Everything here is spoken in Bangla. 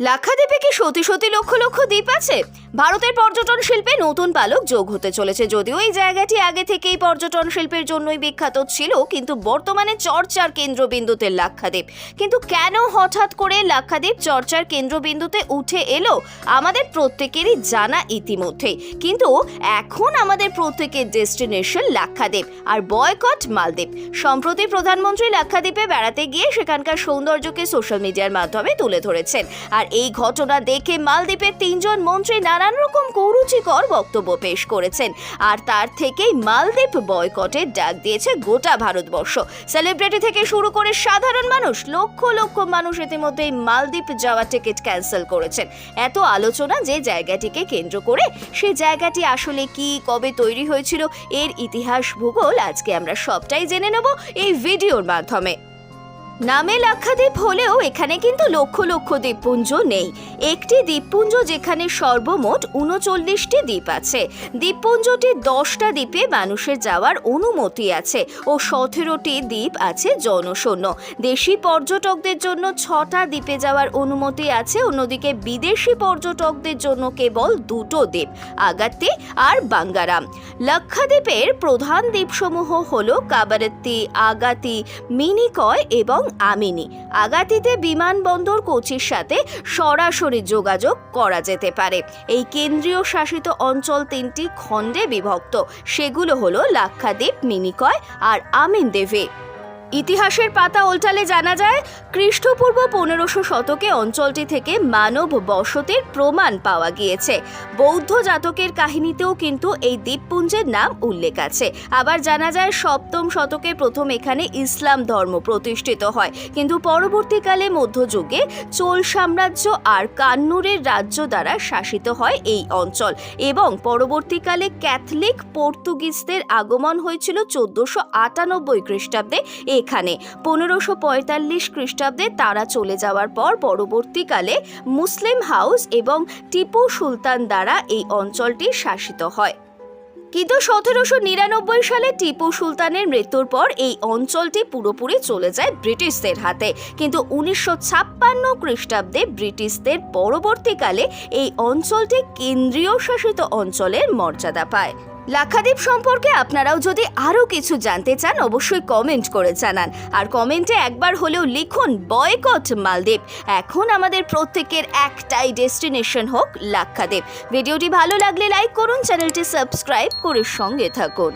লাক্ষাদ্বীপে কি সতী সতী লক্ষ লক্ষ দ্বীপ আছে? ভারতের পর্যটন শিল্পে নতুন পালক যোগ হতে চলেছে যদিও এই জায়গাটি আগে থেকেই পর্যটন শিল্পের জন্যই বিখ্যাত ছিল, কিন্তু বর্তমানে চর্চার কেন্দ্রবিন্দুতে লাক্ষাদ্বীপ। কিন্তু কেন হঠাৎ করে লাক্ষাদ্বীপ চর্চার কেন্দ্রবিন্দুতে উঠে এলো, আমাদের প্রত্যেকেরই জানা ইতিমধ্যে কিন্তু এখন আমাদের প্রত্যেকের ডেস্টিনেশন লাক্ষাদ্বীপ আর বয়কট মালদ্বীপ। সম্প্রতি প্রধানমন্ত্রী লাক্ষাদ্বীপে বেড়াতে গিয়ে সেখানকার সৌন্দর্যকে সোশ্যাল মিডিয়ার মাধ্যমে তুলে ধরেছেন। আর এই ঘটনা দেখে মালদ্বীপের তিনজন মন্ত্রী নানান রকম কুরুচিকর বক্তব্য পেশ করেছেন। আর তার থেকেই মালদ্বীপ বয়কটের ডাক দিয়েছে গোটা ভারতবর্ষ। সেলিব্রিটি থেকে শুরু করে সাধারণ মানুষ, লক্ষ লক্ষ মানুষ ইতিমধ্যেই মালদ্বীপ যাওয়া টিকিট ক্যান্সেল করেছেন। এত আলোচনা যে জায়গাটিকে কেন্দ্র করে, সে জায়গাটি আসলে কি, কবে তৈরি হয়েছিল, এর ইতিহাস, ভূগোল আজকে আমরা সবটাই জেনে নেব এই ভিডিওর মাধ্যমে। নামে লাক্ষাদ্বীপ হলেও এখানে কিন্তু লক্ষ লক্ষ দ্বীপপুঞ্জ নেই। একটি দ্বীপপুঞ্জ যেখানে সর্বমোট উনচল্লিশটি দ্বীপ আছে। দ্বীপপুঞ্জটি দশটা দ্বীপে মানুষের যাওয়ার অনুমতি আছে ও সতেরোটি দ্বীপ আছে জনশূন্য। দেশি পর্যটকদের জন্য ছটা দ্বীপে যাওয়ার অনুমতি আছে, অন্যদিকে বিদেশি পর্যটকদের জন্য কেবল দুটো দ্বীপ, আগাত্তি আর বাঙ্গারাম। লাক্ষাদ্বীপের প্রধান দ্বীপসমূহ হল কাবারত্তি, আগাতি, মিনিকয় এবং আমিনি। আগাতিতে বিমানবন্দর কোচির সাথে সরাসরি যোগাযোগ করা যেতে পারে। এই কেন্দ্রীয় শাসিত অঞ্চল তিনটি খণ্ডে বিভক্ত। সেগুলো হলো লাক্ষাদ্বীপ, মিনিকয় আর আমিন দেবে ইতিহাসের পাতা উল্টালে জানা যায়, খ্রিস্টপূর্ব পনেরোশো শতকে অঞ্চলটি থেকে মানব বসতির প্রমাণ পাওয়া গিয়েছে। বৌদ্ধ জাতকের কাহিনীতেও কিন্তু এই দ্বীপপুঞ্জের নাম উল্লেখ আছে। আবার জানা যায়, সপ্তম শতকে প্রথম এখানে ইসলাম ধর্ম প্রতিষ্ঠিত হয়। কিন্তু পরবর্তীকালে মধ্যযুগে চোল সাম্রাজ্য আর কান্নুরের রাজ্য দ্বারা শাসিত হয় এই অঞ্চল এবং পরবর্তীকালে ক্যাথলিক পর্তুগিজদের আগমন হয়েছিল চোদ্দোশো আটানব্বই খ্রিস্টাব্দে। এখানে। পনেরোশো পঁয়তাল্লিশ খ্রিস্টাব্দে তারা চলে যাওয়ার পর পরবর্তীকালে মুসলিম হাউস এবং টিপু সুলতান দ্বারা এই অঞ্চলটি শাসিত হয়। কিন্তু সতেরোশো নিরানব্বই সালে টিপু সুলতানের মৃত্যুর পর এই অঞ্চলটি পুরোপুরি চলে যায় ব্রিটিশদের হাতে। কিন্তু উনিশশো ছাপ্পান্ন খ্রিস্টাব্দে ব্রিটিশদের পরবর্তীকালে এই অঞ্চলটি কেন্দ্রীয় শাসিত অঞ্চলের মর্যাদা পায়। লাক্ষাদ্বীপ সম্পর্কে আপনারাও যদি আরও কিছু জানতে চান, অবশ্যই কমেন্ট করে জানান। আর কমেন্টে একবার হলেও লিখুন, বয়কট মালদ্বীপ। এখন আমাদের প্রত্যেকের একটাই ডেস্টিনেশন হোক লাক্ষাদ্বীপ। ভিডিওটি ভালো লাগলে লাইক করুন, চ্যানেলটি সাবস্ক্রাইব করে সঙ্গে থাকুন।